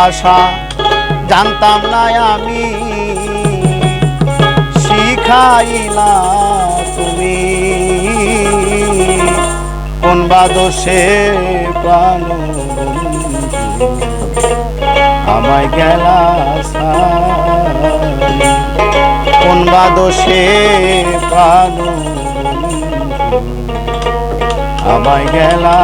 ভাষা জানতাম না আমি শিখাইলা তুমি। কোন বা দোষে প্রাণ আমায় গেলা কোন বা দোষে প্রাণ আমায় গেলা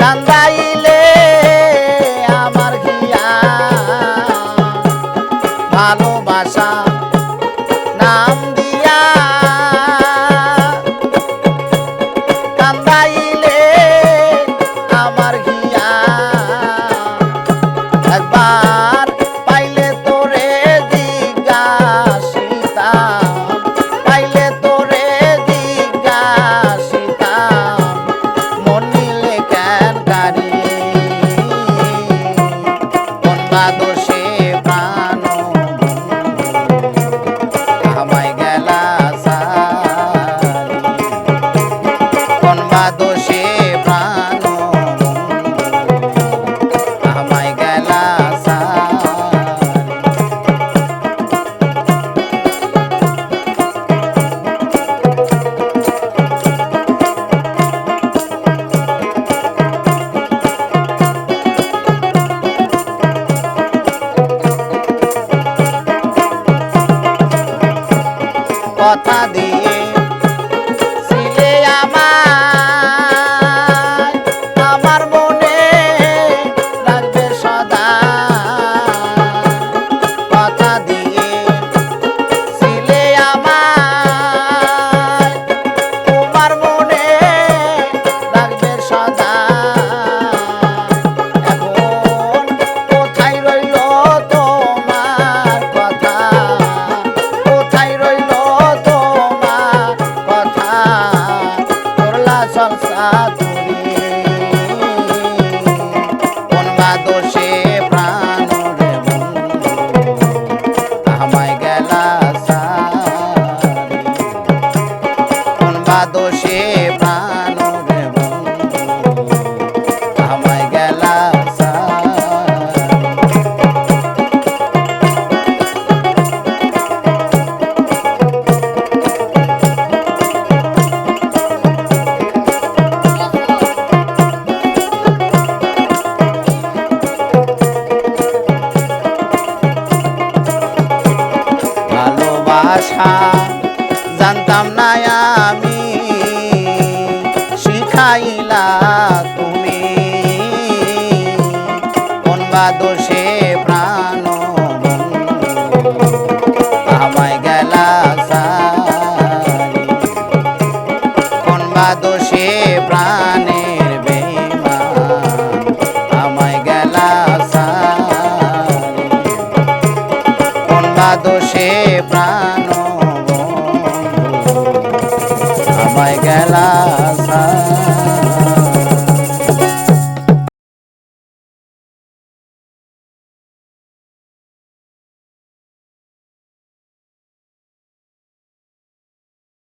কান্দাই কথা দিয়ে সাথ আমি শিখাইলা তুমি। কোন বা প্রাণ আমায় গেলা কোন বা দোষে প্রাণের বেমান আমায় গেলা কোন দোষে প্রাণ বন্ধু আমায় গেলা সারি